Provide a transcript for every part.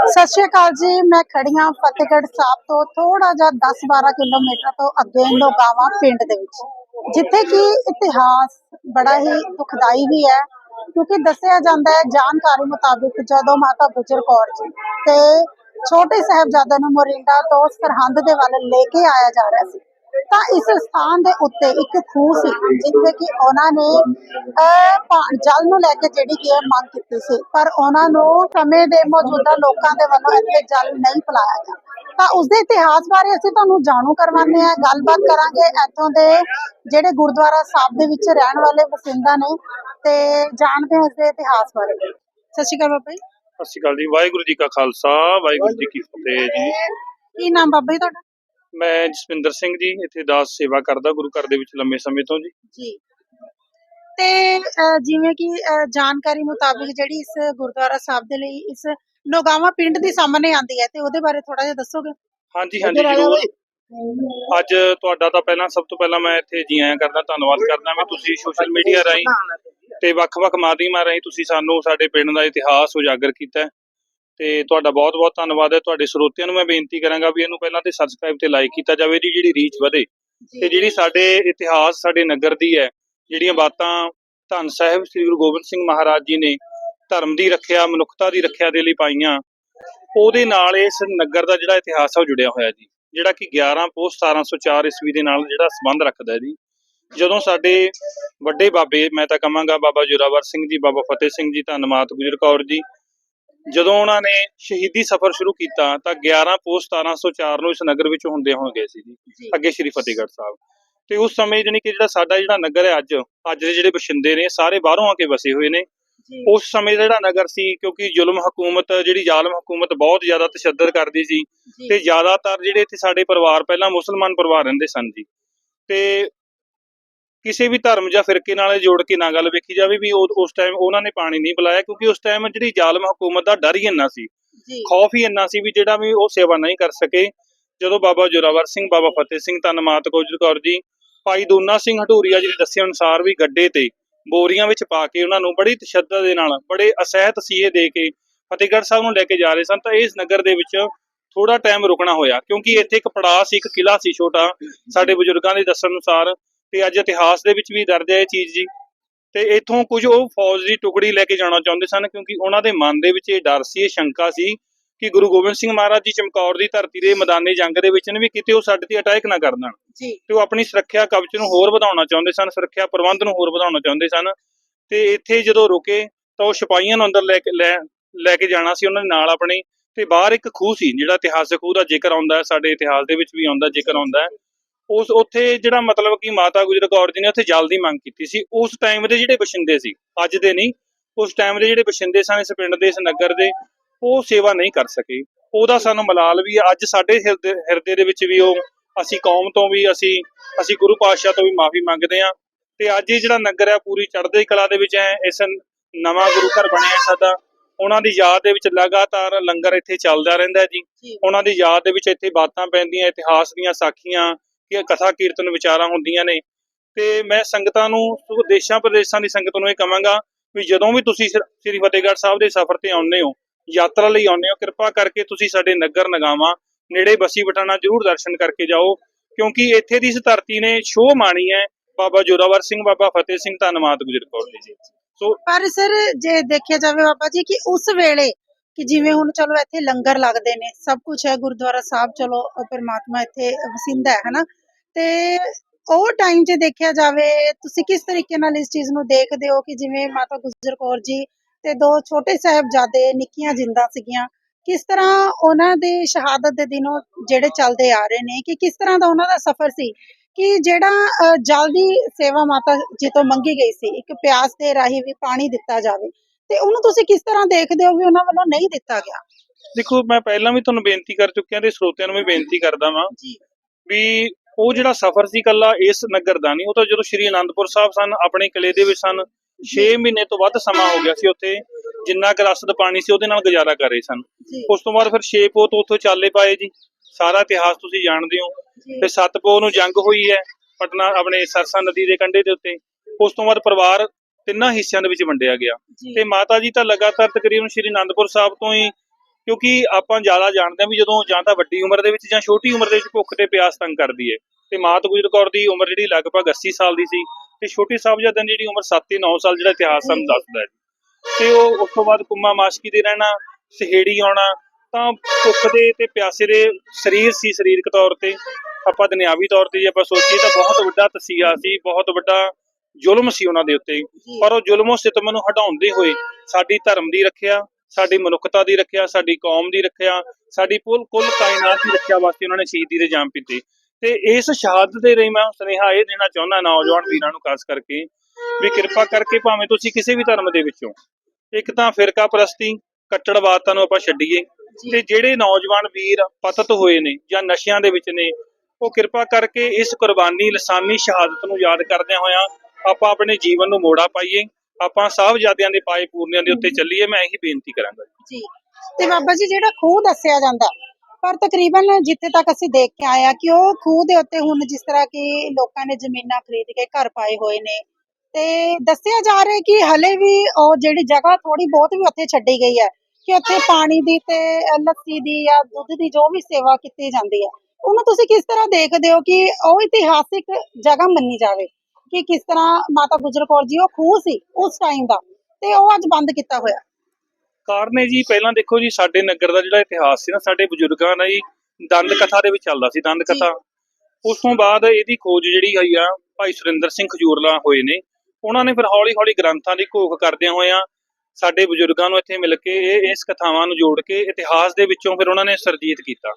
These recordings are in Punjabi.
ਸਤਿ ਸ਼੍ਰੀ ਅਕਾਲ ਜੀ, ਮੈਂ ਖੜੀਆਂ ਫਤਿਹਗੜ੍ਹ ਸਾਹਿਬ ਤੋਂ ਥੋੜਾ ਜਿਹਾ 10-12 ਕਿਲੋਮੀਟਰ ਤੋਂ ਅੱਗੇ ਲੋਗਾਵਾਂ ਪਿੰਡ ਦੇ ਵਿੱਚ। ਜਿੱਥੇ ਕਿ ਇਤਿਹਾਸ ਬੜਾ ਹੀ ਦੁਖਦਾਈ ਵੀ ਹੈ, ਕਿਉਂਕਿ ਦੱਸਿਆ ਜਾਂਦਾ ਹੈ, ਜਾਣਕਾਰੀ ਮੁਤਾਬਿਕ ਜਦੋਂ ਮਾਤਾ ਗੁਜਰ ਕੌਰ ਜੀ ਤੇ ਛੋਟੇ ਸਾਹਿਬਜ਼ਾਦਿਆਂ ਨੂੰ ਮੋਰਿੰਡਾ ਤੋਂ ਸਰਹੰਦ ਦੇ ਵੱਲ ਲੈ ਕੇ ਆਇਆ ਜਾ ਰਿਹਾ ਸੀ ਤਾਂ ਇਸ ਸਥਾਨ ਦੇ ਉੱਤੇ ਇੱਕ ਖੂਹ ਸੀ ਜਿੱਥੇ ਕਿ ਉਹਨਾਂ ਨੇ ਜਲ ਨੂੰ ਲੈ ਕੇ ਜਿਹੜੀ ਕਿ ਮੰਗ ਕੀਤੀ ਸੀ। ਪਰ ਉਹਨਾਂ ਨੂੰ ਸਮੇਂ ਦੇ ਮੌਜੂਦਾ ਲੋਕਾਂ ਦੇ ਵੱਲੋਂ ਇੱਥੇ ਜਲ ਨਹੀਂ ਪਿਲਾਇਆ ਗਿਆ। ਤਾਂ ਉਸ ਦੇ ਇਤਿਹਾਸ ਬਾਰੇ ਅਸੀਂ ਤੁਹਾਨੂੰ ਜਾਣੂ ਕਰਵਾਉਂਦੇ ਹਾਂ ਗੱਲਬਾਤ ਕਰਾਂਗੇ। ਇੱਥੋਂ ਦੇ ਜਿਹੜੇ ਗੁਰਦੁਆਰਾ ਸਾਹਿਬ ਦੇ ਵਿੱਚ ਰਹਿਣ ਵਾਲੇ ਵਸਿੰਦਾ ਨੇ ਤੇ ਜਾਣਦੇ ਹਾਂ ਇਸ ਦੇ ਇਤਿਹਾਸ ਬਾਰੇ। ਸਤਿ ਸ਼੍ਰੀ ਅਕਾਲ ਬਾਬਾ ਜੀ। ਸਤਿ ਸ਼੍ਰੀ ਅਕਾਲ ਜੀ। ਵਾਹਿਗੁਰੂ ਜੀ ਕਾ ਖਾਲਸਾ ਵਾਹਿਗੁਰੂ ਜੀ ਕੀ ਫਤਿਹ ਜੀ। ਕੀ ਨਾਮ ਬਾਬਾ ਜੀ ਤੁਹਾਡਾ? ਮੈਂ ਜਸਵਿੰਦਰ ਸਿੰਘ ਜੀ ਇੱਥੇ ਦਾਸ ਸੇਵਾ ਕਰਦਾ ਗੁਰੂ ਘਰ ਦੇ ਵਿੱਚ ਲੰਮੇ ਸਮੇਂ ਤੋਂ ਜੀ। ਜੀ। ਤੇ ਜਿਵੇਂ ਕਿ ਜਾਣਕਾਰੀ ਮੁਤਾਬਿਕ ਜਿਹੜੀ ਇਸ ਗੁਰਦੁਆਰਾ ਸਾਹਿਬ ਦੇ ਲਈ ਇਸ ਨੋਗਾਵਾ ਪਿੰਡ ਦੇ ਸਾਹਮਣੇ ਆਂਦੀ ਹੈ ਤੇ ਉਹਦੇ ਬਾਰੇ ਥੋੜਾ ਜਿਹਾ ਦੱਸੋਗੇ? ਹਾਂਜੀ ਹਾਂਜੀ ਜ਼ਰੂਰ। ਅੱਜ ਤੁਹਾਡਾ ਤਾਂ ਪਹਿਲਾਂ ਸਭ ਤੋਂ ਪਹਿਲਾਂ ਮੈਂ ਇੱਥੇ ਜੀ ਆਇਆਂ ਕਰਦਾ ਧੰਨਵਾਦ ਕਰਦਾ ਵੀ ਤੁਸੀਂ ਸੋਸ਼ਲ ਮੀਡੀਆ ਰਾਹੀਂ ਤੇ ਵੱਖ-ਵੱਖ ਮਾਧਿਅਮਾਂ ਰਾਹੀਂ ਤੁਸੀਂ ਸਾਨੂੰ ਸਾਡੇ ਪਿੰਡ ਦਾ ਇਤਿਹਾਸ ਉਜਾਗਰ ਕੀਤਾ। ਤੇ ਤੁਹਾਡਾ ਬਹੁਤ-ਬਹੁਤ ਧੰਨਵਾਦ ਹੈ। ਤੁਹਾਡੇ ਸਰੋਤਿਆਂ ਨੂੰ ਮੈਂ ਬੇਨਤੀ ਕਰਾਂਗਾ ਵੀ ਇਹਨੂੰ ਪਹਿਲਾਂ ਤੇ ਸਬਸਕ੍ਰਾਈਬ ਤੇ ਲਾਈਕ ਕੀਤਾ ਜਾਵੇ ਦੀ ਜਿਹੜੀ ਰੀਚ ਵਧੇ। ਤੇ ਜਿਹੜੀ ਸਾਡੇ ਇਤਿਹਾਸ ਸਾਡੇ ਨਗਰ ਦੀ ਹੈ ਜਿਹੜੀਆਂ ਬਾਤਾਂ ਧੰਨ ਸਾਹਿਬ ਸ੍ਰੀ ਗੁਰੂ ਗੋਬਿੰਦ ਸਿੰਘ ਮਹਾਰਾਜ ਜੀ ਨੇ ਧਰਮ ਦੀ ਰੱਖਿਆ ਮਨੁੱਖਤਾ ਦੀ ਰੱਖਿਆ ਦੇ ਲਈ ਪਾਈਆਂ ਉਹਦੇ ਨਾਲ ਇਸ ਨਗਰ ਦਾ ਜਿਹੜਾ ਇਤਿਹਾਸ ਆ ਉਹ ਜੁੜਿਆ ਹੋਇਆ ਜੀ। ਜਿਹੜਾ ਕਿ 11 ਪੋਹ 1704 ਈਸਵੀ ਦੇ ਨਾਲ ਜਿਹੜਾ ਸੰਬੰਧ ਰੱਖਦਾ ਹੈ ਜੀ। ਜਦੋਂ ਸਾਡੇ ਵੱਡੇ ਬਾਬੇ ਮੈਂ ਤਾਂ ਕਹਾਂਗਾ ਬਾਬਾ ਜੋਰਾਵਰ ਸਿੰਘ ਜੀ ਬਾਬਾ ਫਤਿਹ ਸਿੰਘ ਜੀ ਧੰਨ ਮਾਤ ਗੁਜਰ ਕੌਰ ਜੀ ਜਦੋਂ ਉਹਨਾਂ ਨੇ ਸ਼ਹੀਦੀ ਸਫ਼ਰ ਸ਼ੁਰੂ ਕੀਤਾ ਤਾਂ 11 ਪੋਹ 1704 ਨੂੰ ਇਸ ਨਗਰ ਵਿੱਚ ਹੁੰਦੇ ਹੋਏ ਗਏ ਸੀ ਜੀ। ਅੱਗੇ ਸ਼੍ਰੀ ਫਤਿਹਗੜ੍ਹ ਸਾਹਿਬ। ਤੇ ਉਸ ਸਮੇਂ ਜਾਣੀ ਕਿ ਜਿਹੜਾ ਸਾਡਾ ਜਿਹੜਾ ਨਗਰ ਹੈ ਅੱਜ ਅੱਜ ਦੇ ਜਿਹੜੇ ਬਸ਼ਿੰਦੇ ਨੇ ਸਾਰੇ ਬਾਹਰੋਂ ਆ ਕੇ ਵਸੇ ਹੋਏ ਨੇ। ਉਸ ਸਮੇਂ ਦਾ ਜਿਹੜਾ ਨਗਰ ਸੀ ਕਿਉਂਕਿ ਜ਼ੁਲਮ ਹਕੂਮਤ ਜਿਹੜੀ ਜ਼ਾਲਮ ਹਕੂਮਤ ਬਹੁਤ ਜ਼ਿਆਦਾ ਤਸ਼ੱਦਦ ਕਰਦੀ ਸੀ ਤੇ ਜ਼ਿਆਦਾਤਰ ਜਿਹੜੇ ਇੱਥੇ ਸਾਡੇ ਪਰਿਵਾਰ ਪਹਿਲਾਂ ਮੁਸਲਮਾਨ ਪਰਿਵਾਰ ਰਹਿੰਦੇ ਸਨ ਜੀ। ਤੇ ਕਿਸੇ ਵੀ ਧਰਮ ਜਾਂ ਫਿਰਕੇ ਨਾਲ ਜੋੜ ਕੇ ਨਾ ਗੱਲ ਵੇਖੀ ਜਾਵੇ ਵੀ ਉਸ ਟਾਈਮ ਉਹਨਾਂ ਨੇ ਪਾਣੀ ਨਹੀਂ ਪਿਲਾਇਆ ਕਿਉਂਕਿ ਉਸ ਟਾਈਮ ਜਿਹੜੀ ਜ਼ਾਲਮ ਹਕੂਮਤ ਦਾ ਡਰ ਹੀ ਇੰਨਾ ਸੀ। ਖੌਫ ਹੀ ਇੰਨਾ ਸੀ ਵੀ ਜਿਹੜਾ ਵੀ ਉਹ ਸੇਵਾ ਨਹੀਂ ਕਰ ਸਕੇ। ਜਦੋਂ ਬਾਬਾ ਜੋਰਾਵਰ ਸਿੰਘ ਬਾਬਾ ਫਤਿਹ ਸਿੰਘ ਧੰਨ ਮਾਤ ਗੋਜਰ ਕੌਰ ਜੀ ਭਾਈ ਦੋਨਾ ਸਿੰਘ ਹਟੂਰੀਆ ਜੀ ਦੇ ਦੱਸੇ ਅਨੁਸਾਰ ਵੀ ਗੱਡੇ ਤੇ ਬੋਰੀਆਂ ਵਿੱਚ ਪਾ ਕੇ ਉਹਨਾਂ ਨੂੰ ਬੜੀ ਤਸ਼ੱਦਦ ਦੇ ਨਾਲ ਬੜੇ ਅਸਹਿ ਤਸੀਹੇ ਦੇ ਕੇ ਫਤਿਹਗੜ੍ਹ ਸਾਹਿਬ ਨੂੰ ਲੈ ਕੇ ਜਾ ਰਹੇ ਸਨ ਤਾਂ ਇਸ ਨਗਰ ਦੇ ਵਿੱਚ ਥੋੜਾ ਟਾਈਮ ਰੁਕਣਾ ਹੋਇਆ ਕਿਉਂਕਿ ਇੱਥੇ ਇੱਕ ਪੜਾਅ ਸੀ ਇੱਕ ਕਿਲਾ ਸੀ ਛੋਟਾ ਸਾਡੇ ਬਜ਼ੁਰਗਾਂ ਦੇ ਦੱਸਣ ਅਨੁਸਾਰ ਤੇ ਅੱਜ ਇਤਿਹਾਸ ਦੇ ਵਿੱਚ ਵੀ ਦਰਜ ਹੈ ਇਹ ਚੀਜ਼ ਜੀ। ਤੇ ਇੱਥੋਂ ਕੁਝ ਉਹ ਫੌਜ ਦੀ ਟੁਕੜੀ ਲੈ ਕੇ ਜਾਣਾ ਚਾਹੁੰਦੇ ਸਨ ਕਿਉਂਕਿ ਉਹਨਾਂ ਦੇ ਮਨ ਦੇ ਵਿੱਚ ਇਹ ਡਰ ਸੀ ਇਹ ਸ਼ੰਕਾ ਸੀ ਕਿ ਗੁਰੂ ਗੋਬਿੰਦ ਸਿੰਘ ਮਹਾਰਾਜ ਜੀ ਚਮਕੌਰ ਦੀ ਧਰਤੀ ਦੇ ਮੈਦਾਨੇ ਜੰਗ ਦੇ ਵਿੱਚ ਨੇ ਵੀ ਕਿਤੇ ਉਹ ਸਾਡੇ ਤੇ ਅਟੈਕ ਨਾ ਕਰ ਦੇਣ। ਤੇ ਉਹ ਆਪਣੀ ਸੁਰੱਖਿਆ ਕਵਚ ਨੂੰ ਹੋਰ ਵਧਾਉਣਾ ਚਾਹੁੰਦੇ ਸਨ ਸੁਰੱਖਿਆ ਪ੍ਰਬੰਧ ਨੂੰ ਹੋਰ ਵਧਾਉਣਾ ਚਾਹੁੰਦੇ ਸਨ। ਤੇ ਇੱਥੇ ਜਦੋਂ ਰੁਕੇ ਤਾਂ ਉਹ ਸਿਪਾਹੀਆਂ ਨੂੰ ਅੰਦਰ ਲੈ ਕੇ ਲੈ ਲੈ ਕੇ ਜਾਣਾ ਸੀ ਉਹਨਾਂ ਦੇ ਨਾਲ ਆਪਣੇ। ਤੇ ਬਾਹਰ ਇੱਕ ਖੂਹ ਸੀ ਜਿਹੜਾ ਇਤਿਹਾਸਕ ਖੂਹ ਦਾ ਜ਼ਿਕਰ ਆਉਂਦਾ ਹੈ ਸਾਡੇ ਇਤਿਹਾਸ ਦੇ ਵਿੱਚ ਵੀ ਆਉਂਦਾ ਜ਼ਿਕਰ ਆਉਂਦਾ। ਹੈ ਉਸ ਉੱਥੇ ਜਿਹੜਾ ਮਤਲਬ ਕਿ ਮਾਤਾ ਗੁਜਰ ਕੌਰ ਜੀ ਨੇ ਉੱਥੇ ਜਲ ਦੀ ਮੰਗ ਕੀਤੀ ਸੀ ਉਸ ਟਾਈਮ ਦੇ ਜਿਹੜੇ ਬਸ਼ਿੰਦੇ ਸੀ ਅੱਜ ਦੇ ਨਹੀਂ ਉਸ ਟਾਈਮ ਦੇ ਜਿਹੜੇ ਬਸ਼ਿੰਦੇ ਸਨ ਇਸ ਪਿੰਡ ਦੇ ਇਸ ਨਗਰ ਦੇ ਉਹ ਸੇਵਾ ਨਹੀਂ ਕਰ ਸਕੇ। ਉਹਦਾ ਸਾਨੂੰ ਮਲਾਲ ਵੀ ਹੈ। ਅੱਜ ਸਾਡੇ ਹਿਰਦੇ ਦੇ ਵਿੱਚ ਵੀ ਉਹ ਅਸੀਂ ਕੌਮ ਤੋਂ ਵੀ ਅਸੀਂ ਅਸੀਂ ਗੁਰੂ ਪਾਤਸ਼ਾਹ ਤੋਂ ਵੀ ਮਾਫੀ ਮੰਗਦੇ ਹਾਂ। ਤੇ ਅੱਜ ਇਹ ਜਿਹੜਾ ਨਗਰ ਹੈ ਪੂਰੀ ਚੜ੍ਹਦੀ ਕਲਾ ਦੇ ਵਿੱਚ ਹੈ। ਇਸ ਨਵਾਂ ਗੁਰੂ ਘਰ ਬਣਿਆ ਸਾਡਾ। ਉਹਨਾਂ ਦੀ ਯਾਦ ਦੇ ਵਿੱਚ ਲਗਾਤਾਰ ਲੰਗਰ ਇੱਥੇ ਚੱਲਦਾ ਰਹਿੰਦਾ ਜੀ। ਉਹਨਾਂ ਦੀ ਯਾਦ ਦੇ ਵਿੱਚ ਇੱਥੇ ਬਾਤਾਂ ਪੈਂਦੀਆਂ ਇਤਿਹਾਸ ਦੀਆਂ ਸਾਖੀਆਂ ਕਿ ਕਥਾ ਕੀਰਤਨ ਵਿਚਾਰਾਂ ਹੁੰਦੀਆਂ ਨੇ। ਤੇ ਮੈਂ ਸੰਗਤਾਂ ਨੂੰ, ਦੇਸ਼ਾਂ ਪ੍ਰਦੇਸ਼ਾਂ ਦੀ ਸੰਗਤ ਨੂੰ ਇਹ ਕਹਾਂਗਾ ਵੀ ਜਦੋਂ ਵੀ ਤੁਸੀਂ ਸ੍ਰੀ ਫਤਿਹਗੜ੍ਹ ਸਾਹਿਬ ਦੇ ਸਫ਼ਰ ਤੇ ਆਉਂਦੇ ਹੋ, ਯਾਤਰਾ ਲਈ ਆਉਂਦੇ ਹੋ, ਕਿਰਪਾ ਕਰਕੇ ਤੁਸੀਂ ਸਾਡੇ ਨਗਰ ਨਗਾਵਾਂ ਨੇੜੇ ਬਸੀ ਬਟਾਣਾ ਜ਼ਰੂਰ ਦਰਸ਼ਨ ਕਰਕੇ ਜਾਓ। ਕਿਉਂਕਿ ਇੱਥੇ ਦੀ ਇਸ ਧਰਤੀ ਨੇ ਸ਼ੋਅ ਮਾਣੀ ਹੈ। ਬਾਬਾ ਜੋਰਾਵਰ ਸਿੰਘ, ਬਾਬਾ ਫਤਿਹ ਸਿੰਘ, ਧੰਨਵਾਦ ਗੁਜਰ ਕੌਰ ਜੀ। ਜੀ ਸੋ ਪਰ ਸਰ, ਜੇ ਦੇਖਿਆ ਜਾਵੇ ਬਾਬਾ ਜੀ ਕਿ ਉਸ ਵੇਲੇ ਕਿ ਜਿਵੇਂ ਹੁਣ ਚਲੋ ਇੱਥੇ ਲੰਗਰ ਲੱਗਦੇ ਨੇ, ਸਭ ਕੁਝ ਹੈ, ਗੁਰਦੁਆਰਾ ਸਾਹਿਬ, ਚਲੋ, ਉਹ ਪਰਮਾਤਮਾ ਇੱਥੇ ਵਸਿੰਦਾ ਹੈ, ਹਨਾ? ਤੇ ਉਹ ਟਾਈਮ 'ਚ ਦੇਖਿਆ ਜਾਵੇ ਤੁਸੀਂ ਕਿਸ ਤਰੀਕੇ ਨਾਲ ਇਸ ਚੀਜ਼ ਨੂੰ ਦੇਖਦੇ ਹੋ ਕਿ ਜਿਵੇਂ ਮਾਤਾ ਗੁਜਰ ਕੌਰ ਜੀ ਤੇ ਦੋ ਛੋਟੇ ਸਾਹਿਬਜ਼ਾਦੇ ਨਿੱਕੀਆਂ ਜਿੰਦਾ ਸੀਗੀਆਂ ਕਿਸ ਤਰ੍ਹਾਂ ਉਹਨਾਂ ਦੇ ਸ਼ਹਾਦਤ ਦੇ ਦਿਨੋਂ ਜਿਹੜੇ ਚੱਲਦੇ ਆ ਰਹੇ ਨੇ ਕਿ ਕਿਸ ਤਰ੍ਹਾਂ ਦਾ ਉਹਨਾਂ ਦਾ ਸਫ਼ਰ ਸੀ? ਕਿ ਜਿਹੜਾ ਅ, ਜਲ ਦੀ ਸੇਵਾ ਮਾਤਾ ਜੀ ਤੋਂ ਮੰਗੀ ਗਈ ਸੀ ਇੱਕ ਪਿਆਸ ਦੇ ਰਾਹੀਂ ਵੀ ਪਾਣੀ ਦਿੱਤਾ ਜਾਵੇ ਤੇ ਉਹਨੂੰ ਤੁਸੀਂ ਕਿਸ ਤਰ੍ਹਾਂ ਦੇਖਦੇ ਹੋ ਵੀ ਉਹਨਾਂ ਵੱਲੋਂ ਨਹੀਂ ਦਿੱਤਾ ਗਿਆ? ਦੇਖੋ ਮੈਂ ਪਹਿਲਾਂ ਵੀ ਤੁਹਾਨੂੰ ਬੇਨਤੀ ਕਰ ਚੁੱਕਿਆ ਤੇ ਸਰੋਤਿਆਂ ਨੂੰ ਵੀ ਬੇਨਤੀ ਕਰਦਾ ਵਾਂ ਜੀ। ਵੀ ਉਹ ਜਿਹੜਾ ਸਫ਼ਰ ਸੀ ਕੱਲਾ ਇਸ ਨਗਰ ਦਾ ਨਹੀਂ ਉਹ ਤਾਂ ਜਦੋਂ ਸ਼੍ਰੀ ਅਨੰਦਪੁਰ ਸਾਹਿਬ ਸਨ ਆਪਣੇ ਕਿਲੇ ਦੇ ਵਿੱਚ ਸਨ 6 ਮਹੀਨੇ ਤੋਂ ਵੱਧ ਸਮਾਂ ਹੋ ਗਿਆ ਸੀ ਉੱਥੇ ਜਿੰਨਾ ਕੁ ਰਸਦ ਪਾਣੀ ਸੀ ਉਹਦੇ ਨਾਲ ਗੁਜ਼ਾਰਾ ਕਰ ਰਹੇ ਸਨ। ਉਸ ਤੋਂ ਬਾਅਦ ਫਿਰ 6 ਪੋ ਤੋਂ ਉੱਥੋਂ ਚਾਲੇ ਪਾਏ ਜੀ। ਸਾਰਾ ਇਤਿਹਾਸ ਤੁਸੀਂ ਜਾਣਦੇ ਹੋ। ਫਿਰ 7 ਪੋ ਨੂੰ ਜੰਗ ਹੋਈ ਹੈ ਪਟਨਾ ਆਪਣੇ ਸਰਸਾ ਨਦੀ ਦੇ ਕੰਢੇ ਦੇ ਉੱਤੇ। ਉਸ ਤੋਂ ਬਾਅਦ ਪਰਿਵਾਰ ਤਿੰਨਾਂ ਹਿੱਸਿਆਂ ਦੇ ਵਿੱਚ ਵੰਡਿਆ ਗਿਆ। ਤੇ ਮਾਤਾ ਜੀ ਤਾਂ ਲਗਾਤਾਰ ਤਕਰੀਬਨ ਸ਼੍ਰੀ ਅਨੰਦਪੁਰ ਸਾਹਿਬ ਤੋਂ ਹੀ ਕਿਉਂਕਿ ਆਪਾਂ ਜ਼ਿਆਦਾ ਜਾਣਦੇ ਹਾਂ ਵੀ ਜਦੋਂ ਜਾਂ ਤਾਂ ਵੱਡੀ ਉਮਰ ਦੇ ਵਿੱਚ ਜਾਂ ਛੋਟੀ ਉਮਰ ਦੇ ਵਿੱਚ ਭੁੱਖ ਤੇ ਪਿਆਸ ਤੰਗ ਕਰਦੀ ਹੈ। ਤੇ ਮਾਤ ਗੁਜਰ ਕੌਰ ਦੀ ਉਮਰ ਜਿਹੜੀ ਲਗਭਗ 80 ਸਾਲ ਦੀ ਸੀ ਤੇ ਛੋਟੀ ਸਾਹਿਬਜ਼ਾਦਿਆਂ ਦੀ ਜਿਹੜੀ ਉਮਰ 7 ਤੇ 9 ਸਾਲ ਜਿਹੜਾ ਇਤਿਹਾਸ ਸਾਨੂੰ ਦੱਸਦਾ ਹੈ। ਤੇ ਉਹ ਉਸ ਤੋਂ ਬਾਅਦ ਕੁੰਮਾ ਮਾਸ਼ਕੀ ਦੇ ਰਹਿਣਾ ਸਹੇੜੀ ਆਉਣਾ ਤਾਂ ਭੁੱਖ ਦੇ ਤੇ ਪਿਆਸੇ ਦੇ ਸਰੀਰ ਸੀ ਸਰੀਰਕ ਤੌਰ ਤੇ। ਆਪਾਂ ਦੁਨਿਆਵੀ ਤੌਰ ਤੇ ਜੇ ਆਪਾਂ ਸੋਚੀਏ ਤਾਂ ਬਹੁਤ ਵੱਡਾ ਤਸੀਹਾ ਸੀ ਬਹੁਤ ਵੱਡਾ ਜ਼ੁਲਮ ਸੀ ਉਹਨਾਂ ਦੇ ਉੱਤੇ। ਪਰ ਉਹ ਜ਼ੁਲਮੋਂ ਸਿਤਮ ਨੂੰ ਹਟਾਉਂਦੇ ਹੋਏ ਸਾਡੀ ਧਰਮ ਦੀ ਰੱਖਿਆ ਸਾਡੀ ਮਨੁੱਖਤਾ ਦੀ ਰੱਖਿਆ ਸਾਡੀ ਕੌਮ ਦੀ ਰੱਖਿਆ ਸਾਡੀ ਕੁੱਲ ਕੁੱਲ ਕਾਇਨਾਤ ਦੀ ਰੱਖਿਆ ਵਾਸਤੇ ਉਹਨਾਂ ਨੇ ਸ਼ਹੀਦੀ ਦੇ ਜਾਮ ਪੀਤੇ। ਤੇ ਇਸ ਸ਼ਹਾਦਤ ਦੇ ਰਹੀ ਮੈਂ ਸੁਨੇਹਾ ਇਹ ਦੇਣਾ ਚਾਹੁੰਦਾ ਨੌਜਵਾਨ ਵੀਰਾਂ ਨੂੰ ਖਾਸ ਕਰਕੇ ਵੀ ਕਿਰਪਾ ਕਰਕੇ ਭਾਵੇਂ ਤੁਸੀਂ ਕਿਸੇ ਵੀ ਧਰਮ ਦੇ ਵਿੱਚੋਂ ਇੱਕ ਤਾਂ ਫਿਰਕਾ ਪ੍ਰਸਤੀ ਕੱਟੜਵਾਦਤਾ ਨੂੰ ਆਪਾਂ ਛੱਡੀਏ ਤੇ ਜਿਹੜੇ ਨੌਜਵਾਨ ਵੀਰ ਪਤਤ ਹੋਏ ਨੇ ਜਾਂ ਨਸ਼ਿਆਂ ਦੇ ਵਿੱਚ ਨੇ ਉਹ ਕਿਰਪਾ ਕਰਕੇ ਇਸ ਕੁਰਬਾਨੀ ਲਸਾਨੀ ਸ਼ਹਾਦਤ ਨੂੰ ਯਾਦ ਕਰਦਿਆਂ ਹੋਇਆਂ ਆਪਾਂ ਆਪਣੇ ਜੀਵਨ ਨੂੰ ਮੋੜਾ ਪਾਈਏ। ਆਪਾਂ ਸਾਹਿਬਜ਼ਾਦਿਆਂ ਦੇ ਪਾਏ ਪੂਰਨਿਆਂ ਦੇ ਉੱਤੇ ਚੱਲੀਏ ਮੈਂ ਇਹੀ ਬੇਨਤੀ ਕਰਾਂਗਾ ਜੀ। ਤੇ ਬਾਬਾ ਜੀ ਜਿਹੜਾ ਖੂਹ ਦੱਸਿਆ ਜਾਂਦਾ ਪਰ ਤਕਰੀਬਨ ਜਿੱਥੇ ਤੱਕ ਅਸੀਂ ਦੇਖ ਕੇ ਆਏ ਆ ਕਿ ਉਹ ਖੂਹ ਦੇ ਉੱਤੇ ਹੁਣ ਜਿਸ ਤਰ੍ਹਾਂ ਕਿ ਲੋਕਾਂ ਨੇ ਜ਼ਮੀਨਾਂ ਖਰੀਦ ਕੇ ਘਰ ਪਾਏ ਹੋਏ ਨੇ ਤੇ ਦੱਸਿਆ ਜਾ ਰਿਹਾ ਕਿ ਹਲੇ ਵੀ ਉਹ ਜਿਹੜੀ ਜਗ੍ਹਾ ਥੋੜੀ ਬਹੁਤ ਵੀ ਉੱਥੇ ਛੱਡੀ ਗਈ ਹੈ ਕਿ ਉੱਥੇ ਪਾਣੀ ਦੀ ਤੇ ਲੱਸੀ ਦੀ ਜਾਂ ਦੁੱਧ ਦੀ ਜੋ ਵੀ ਸੇਵਾ ਕੀਤੀ ਜਾਂਦੀ ਹੈ ਉਹਨੂੰ ਤੁਸੀਂ ਕਿਸ ਤਰ੍ਹਾਂ ਦੇਖਦੇ ਹੋ ਕਿ ਉਹ ਇਤਿਹਾਸਿਕ ਜਗ੍ਹਾ ਮੰਨੀ ਜਾਵੇ? ਕਿ ਕਿਸ ਤਰ੍ਹਾਂ ਮਾਤਾ ਗੁਜਰ ਕੌਰ ਜੀ ਉਹ ਖੂਹ ਸੀ ਉਸ ਟਾਈਮ ਦਾ ਤੇ ਉਹ ਅੱਜ ਬੰਦ ਕੀਤਾ ਹੋਇਆ। ਕਾਰਨ ਹੈ ਜੀ ਪਹਿਲਾਂ ਦੇਖੋ ਜੀ ਸਾਡੇ ਨਗਰ ਦਾ ਜਿਹੜਾ ਇਤਿਹਾਸ ਸੀ ਨਾ ਸਾਡੇ ਬਜ਼ੁਰਗਾਂ ਦਾ ਜੀ ਦੰਦ ਕਥਾ ਦੇ ਵਿੱਚ ਚੱਲਦਾ ਸੀ ਦੰਦ। ਕਥਾ ਉਸ ਤੋਂ ਬਾਅਦ ਇਹਦੀ ਖੋਜ ਜਿਹੜੀ ਹੋਈ ਆ ਭਾਈ ਸੁਰਿੰਦਰ ਸਿੰਘ ਖਜੂਰਲਾ ਹੋਏ ਨੇ। ਉਹਨਾਂ ਨੇ ਫਿਰ ਹੌਲੀ ਹੌਲੀ ਗ੍ਰੰਥਾਂ ਦੀ ਘੋਖ ਕਰਦਿਆਂ ਹੋਇਆਂ ਸਾਡੇ ਬਜ਼ੁਰਗਾਂ ਨੂੰ ਇੱਥੇ ਮਿਲ ਕੇ ਇਹ ਇਸ ਕਥਾਵਾਂ ਨੂੰ ਜੋੜ ਕੇ ਇਤਿਹਾਸ ਦੇ ਵਿੱਚੋਂ ਫਿਰ ਉਹਨਾਂ ਨੇ ਸਰਜੀਤ ਕੀਤਾ।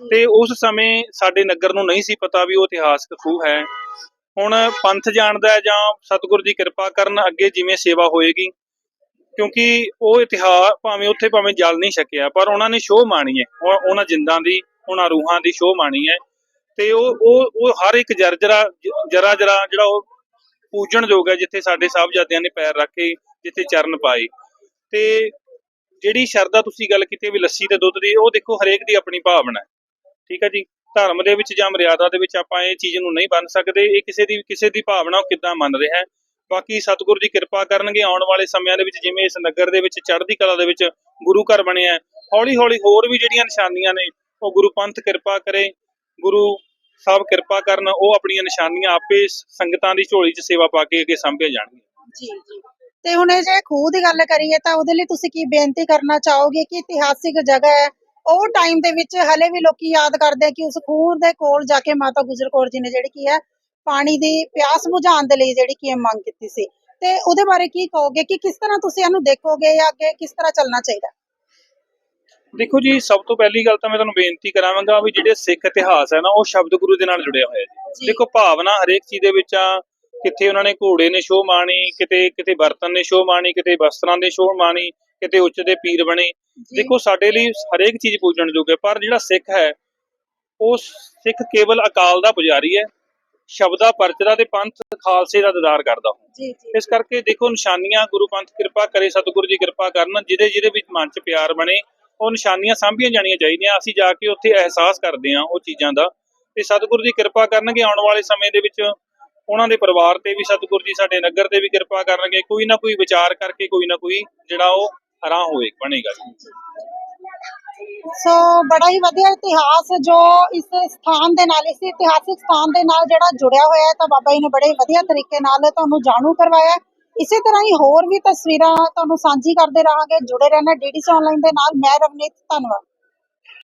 ਤੇ ਉਸ ਸਮੇਂ ਸਾਡੇ ਨਗਰ ਨੂੰ ਨਹੀਂ ਸੀ ਪਤਾ ਵੀ ਉਹ ਇਤਿਹਾਸਕ ਖੂਹ ਹੈ। ਹੁਣ ਪੰਥ ਜਾਣਦਾ ਹੈ ਜਾਂ ਸਤਿਗੁਰ ਦੀ ਕਿਰਪਾ ਕਰਨ ਅੱਗੇ ਜਿਵੇਂ ਸੇਵਾ ਹੋਏਗੀ, ਕਿਉਂਕਿ ਉਹ ਇਤਿਹਾਸ ਭਾਵੇਂ ਉੱਥੇ ਭਾਵੇਂ ਜਲ ਨਹੀਂ ਛਕਿਆ, ਪਰ ਉਹਨਾਂ ਨੇ ਸ਼ੋਅ ਮਾਣੀ ਹੈ। ਉਹਨਾਂ ਜਿੰਦਾਂ ਦੀ, ਉਹਨਾਂ ਰੂਹਾਂ ਦੀ ਸ਼ੋਅ ਮਾਣੀ ਹੈ। ਤੇ ਉਹ ਉਹ ਉਹ ਹਰ ਇੱਕ ਜਰਜਰਾ, ਜਰਾ ਜਰਾ ਜਿਹੜਾ ਉਹ ਪੂਜਣਯੋਗ ਹੈ, ਜਿੱਥੇ ਸਾਡੇ ਸਾਹਿਬਜ਼ਾਦਿਆਂ ਨੇ ਪੈਰ ਰੱਖੇ ਜਿੱਥੇ ਚਰਨ ਪਾਏ। ਤੇ ਜਿਹੜੀ ਸ਼ਰਧਾ ਤੁਸੀਂ ਗੱਲ ਕੀਤੀ ਵੀ ਲੱਸੀ ਤੇ ਦੁੱਧ ਦੀ, ਉਹ ਦੇਖੋ ਹਰੇਕ ਦੀ ਆਪਣੀ ਭਾਵਨਾ ਹੈ। ਠੀਕ ਹੈ ਜੀ? ਧਰਮ ਦੇ ਵਿੱਚ ਜਾਂ ਮਰਿਆਦਾ ਦੇ ਵਿੱਚ ਆਪਾਂ ਇਹ ਚੀਜ਼ ਨੂੰ ਨਹੀਂ ਬੰਨ ਸਕਦੇ, ਇਹ ਕਿਸੇ ਦੀ ਕਿਸੇ ਦੀ ਭਾਵਨਾ ਉਹ ਕਿੱਦਾਂ ਮੰਨ ਰਿਹਾ ਹੈ। ਬਾਕੀ ਸਤਿਗੁਰ ਦੀ ਕਿਰਪਾ ਕਰਨਗੇ ਆਉਣ ਵਾਲੇ ਸਮਿਆਂ ਦੇ ਵਿੱਚ, ਜਿਵੇਂ ਇਸ ਨਗਰ ਦੇ ਵਿੱਚ, ਚੜ੍ਹਦੀ ਕਲਾ ਦੇ ਵਿੱਚ ਗੁਰੂ ਘਰ ਬਣਿਆ ਹੌਲੀ ਹੌਲੀ ਹੋਰ ਵੀ ਜਿਹੜੀਆਂ ਨਿਸ਼ਾਨੀਆਂ ਨੇ, ਉਹ ਗੁਰੂ ਪੰਥ ਕਿਰਪਾ ਕਰੇ, ਗੁਰੂ ਸਾਹਿਬ ਕਿਰਪਾ ਕਰਨ, ਉਹ ਆਪਣੀਆਂ ਨਿਸ਼ਾਨੀਆਂ ਆਪੇ ਸੰਗਤਾਂ ਦੀ ਝੋਲੀ 'ਚ ਸੇਵਾ ਪਾ ਕੇ ਅੱਗੇ ਸਾਂਭੇ ਜਾਣਗੇ ਜੀ ਜੀ। ਤੇ ਹੁਣ ਜੇ ਖੂਹ ਦੀ ਗੱਲ ਕਰੀਏ ਤਾਂ ਉਹਦੇ ਲਈ ਤੁਸੀਂ ਕੀ ਬੇਨਤੀ ਕਰਨਾ ਚਾਹੋਗੇ ਕਿ ਇਤਿਹਾਸਿਕ ਜਗ੍ਹਾ ਹੈ ਉਹ ਟਾਈਮ ਦੇ ਵਿੱਚ ਹਲੇ ਵੀ ਲੋਕੀ ਯਾਦ ਕਰਦੇ ਆ ਕਿ ਉਸ ਖੂਹ ਦੇ ਕੋਲ ਜਾ ਕੇ ਮਾਤਾ ਗੁਜਰ ਕੌਰ ਜੀ ਨੇ ਜਿਹੜੀ ਕੀ ਹੈ ਪਾਣੀ ਦੀ ਪਿਆਸ ਬੁਝਾਉਣ ਦੇ ਲਈ ਜਿਹੜੀ ਕੀ ਹੈ ਮੰਗ ਕੀਤੀ ਸੀ। ਤੇ ਉਹਦੇ ਬਾਰੇ ਕੀ ਕਹੋਗੇ ਕਿ ਕਿਸ ਤਰ੍ਹਾਂ ਤੁਸੀਂ ਇਹਨੂੰ ਦੇਖੋਗੇ ਜਾਂ ਅੱਗੇ ਕਿਸ ਤਰ੍ਹਾਂ ਚੱਲਣਾ ਚਾਹੀਦਾ? ਦੇਖੋ ਜੀ ਸਭ ਤੋਂ ਪਹਿਲੀ ਗੱਲ ਤਾਂ ਮੈਂ ਤੁਹਾਨੂੰ ਬੇਨਤੀ ਕਰਾਂਗਾ ਵੀ ਜਿਹੜੇ ਸਿੱਖ ਇਤਿਹਾਸ ਹੈ ਨਾ ਉਹ ਸ਼ਬਦ ਗੁਰੂ ਦੇ ਨਾਲ ਜੁੜਿਆ ਹੋਇਆ ਹੈ ਜੀ। ਦੇਖੋ ਭਾਵਨਾ ਹਰੇਕ ਚੀਜ਼ ਦੇ ਵਿੱਚ ਆ ਕਿਤੇ ਉਹਨਾਂ ਨੇ ਘੋੜੇ ਨੇ ਸ਼ੋਅ ਮਾਣੀ ਕਿਤੇ ਕਿਤੇ ਬਰਤਨ ਨੇ ਸ਼ੋਅ ਮਾਣੀ ਕਿਤੇ ਵਸਤਰਾਂ ਦੇ ਸ਼ੋਅ ਮਾਣੀ ਕਿਤੇ ਉੱਚ ਦੇ ਪੀਰ ਬਣੇ। ਦੇਖੋ ਸਾਡੇ ਲਈ ਹਰੇਕ ਚੀਜ਼ ਪੂਜਣਯੋਗ ਹੈ ਪਰ ਜਿਹੜਾ ਸਿੱਖ ਹੈ ਉਹ ਸਿੱਖ ਕੇਵਲ ਅਕਾਲ ਦਾ ਪੁਜਾਰੀ ਹੈ ਸ਼ਬਦਾ ਪਰਚਦਾ ਤੇ ਪੰਥ ਖਾਲਸੇ ਦਾ ਦਿਦਾਰ ਕਰਦਾ ਜੀ ਜੀ ਇਸ ਕਰਕੇ ਦੇਖੋ ਨਿਸ਼ਾਨੀਆਂ ਗੁਰੂ ਪੰਥ ਕਿਰਪਾ ਕਰੇ ਸਤਿਗੁਰੂ ਦੀ ਕਿਰਪਾ ਕਰਨ ਜਿਹਦੇ ਜਿਹਦੇ ਵਿੱਚ ਮਨ 'ਚ ਪਿਆਰ ਬਣੇ ਉਹ ਨਿਸ਼ਾਨੀਆਂ ਸਾਂਭੀਆਂ ਜਾਣੀਆਂ ਚਾਹੀਦੀਆਂ। ਅਸੀਂ ਜਾ ਕੇ ਉੱਥੇ ਅਹਿਸਾਸ ਕਰਦੇ ਹਾਂ ਉਹ ਚੀਜ਼ਾਂ ਦਾ ਤੇ ਸਤਿਗੁਰੂ ਦੀ ਕਿਰਪਾ ਕਰਨਗੇ ਆਉਣ ਵਾਲੇ ਸਮੇਂ ਦੇ ਵਿੱਚ ਉਹਨਾਂ ਦੇ ਪਰਿਵਾਰ ਤੇ ਵੀ ਸਤਿਗੁਰੂ ਜੀ ਸਾਡੇ ਨਗਰ ਤੇ ਵੀ ਕਿਰਪਾ ਕਰਨਗੇ। ਕੋਈ ਨਾ ਕੋਈ ਵਿਚਾਰ ਕਰਕੇ ਕੋਈ ਨਾ ਕੋਈ ਜਿਹੜਾ ਉਹ ਹਰਾ ਹੋਏ ਬਣੇਗਾ ਜੀ ਸੋ ਬੜਾ ਹੀ ਵਧੀਆ ਇਤਿਹਾਸ ਜੋ ਇਸ ਸਥਾਨ ਦੇ ਨਾਲ, ਇਸ ਇਤਿਹਾਸਿਕ ਸਥਾਨ ਦੇ ਨਾਲ ਜਿਹੜਾ ਜੁੜਿਆ ਹੋਇਆ ਹੈ, ਤਾਂ ਬਾਬਾ ਜੀ ਨੇ ਬੜੇ ਵਧੀਆ ਤਰੀਕੇ ਨਾਲ ਤੁਹਾਨੂੰ ਜਾਣੂ ਕਰਵਾਇਆ ਇਸੇ ਤਰ੍ਹਾਂ ਹੀ ਹੋਰ ਵੀ ਤਸਵੀਰਾਂ ਤੁਹਾਨੂੰ ਸਾਂਝੀ ਕਰਦੇ ਰਹਾਂਗੇ। ਜੁੜੇ ਰਹਿਣਾ ਡੀਡੀਸੀ ਆਨਲਾਈਨ ਦੇ ਨਾਲ, ਮੈਂ ਰਵਨੀਤ, ਧੰਨਵਾਦ।